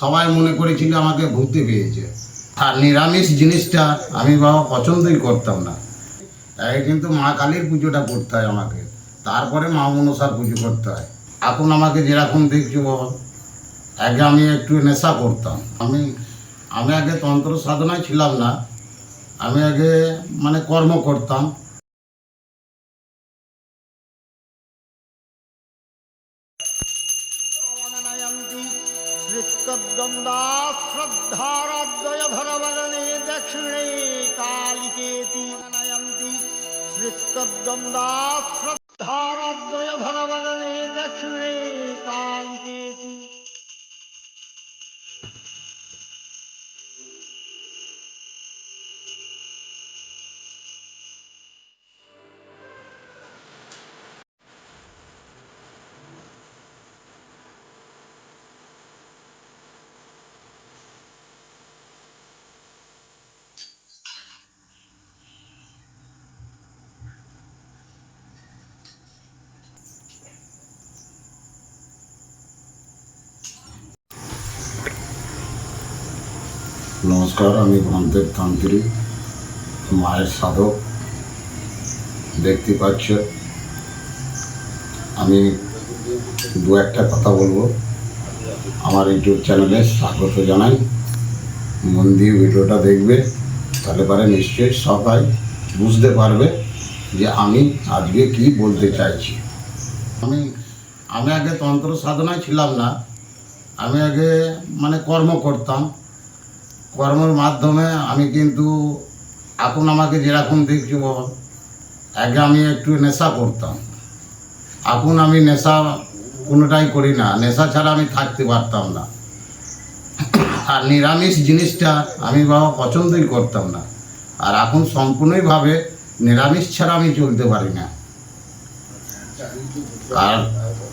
সবাই মনে করেছিল আমাকে ভূতে পেয়েছে। আর নিরামিষ জিনিসটা আমি বাবা পছন্দই করতাম না। আগে কিন্তু মা কালীর পুজোটা করতে হয় আমাকে। তারপরে মা মনসার পুজো করতে হয়। এখন আমাকে যেরকম দেখছ বাবা, আগে আমি একটু নেশা করতাম। আমি আমি আগে তন্ত্র সাধনায় ছিলাম না। আমি আগে মানে কর্ম করতাম। শ্রদ্ধারদ্বয় ভরবগণে দক্ষিণে কালিকেতি। নয়ন্তী শ্রদ্ধারদ্বয় ভরবগণে দক্ষিণে নমস্কার, আমি ভ্রান্তের তান্ত্রিক, মায়ের সাধক। দেখতে পাচ্ছ, আমি দু একটা কথা বলব। আমার ইউটিউব চ্যানেলে স্বাগত জানাই। মন দিয়ে ভিডিওটা দেখবে, তাহলে পরে নিশ্চয়ই সবাই বুঝতে পারবে যে আমি আজকে কি বলতে চাইছি। আমি আমি আগে তন্ত্র সাধনায় ছিলাম না। আমি আগে মানে কর্ম করতাম। কর্মের মাধ্যমে আমি কিন্তু এখন আমাকে যেরকম দেখছ বল, আগে আমি একটু নেশা করতাম। এখন আমি নেশা কোনোটাই করি না, নেশা ছাড়া আমি থাকতে পারতাম না। আর নিরামিষ জিনিসটা আমি বাবা পছন্দই করতাম না। আর এখন সম্পূর্ণইভাবে নিরামিষ ছাড়া আমি চলতে পারি না। আর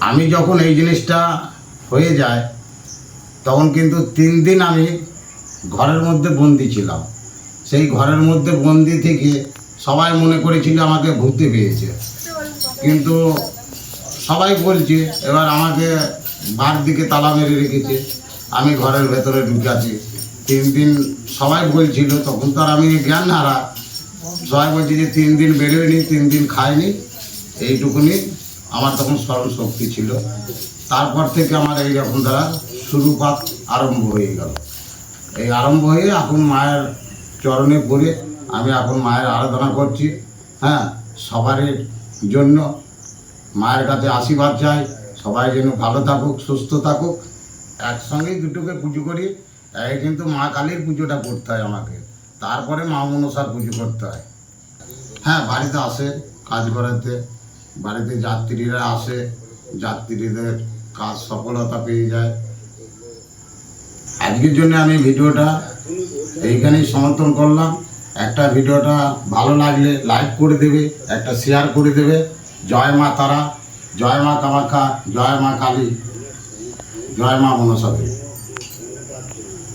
আমি যখন এই জিনিসটা হয়ে যায়, তখন কিন্তু তিন দিন আমি ঘরের মধ্যে বন্দি ছিলাম। সেই ঘরের মধ্যে বন্দি থেকে সবাই মনে করেছিল আমাকে ভূতে পেয়েছে। কিন্তু সবাই বলছে, এবার আমাকে বার দিকে তালা মেরে রেখেছে। আমি ঘরের ভেতরে ঢুকাছি। তিন দিন সবাই বলছিল, তখন তো আর আমি জ্ঞান হারা সবাই বলছে যে তিন দিন বেরোয়নি, তিন দিন খায়নি। এইটুকুনি। আমার তখন স্মরণ শক্তি ছিল। তারপর থেকে আমার এই রকম দ্বারা শুরুপাত আরম্ভ হয়ে গেল। এই আরম্ভ হয়ে এখন মায়ের চরণে পড়ে আমি এখন মায়ের আরাধনা করছি হ্যাঁ সবারই জন্য। মায়ের কাছে আশীর্বাদ চাই, সবাই যেন ভালো থাকুক, সুস্থ থাকুক। একসঙ্গেই দুটোকে পুজো করি, এই কিন্তু মা কালীর পুজোটা করতে হয় আমাকে। তারপরে মা মনসার পুজো করতে হয়। হ্যাঁ বাড়িতে আসে কাজ করাতে, বাড়িতে যাত্রীরা আসে, যাত্রীদের কাজ সফলতা পেয়ে যায়। আজকের জন্য আমি ভিডিওটা এইখানেই সমর্থন করলাম। একটা ভিডিওটা ভালো লাগলে লাইক করে দেবে, একটা শেয়ার করে দেবে। জয় মা তারা, জয় মা কামাখ্যা, জয় মা কালী, জয় মা মনসা দেবী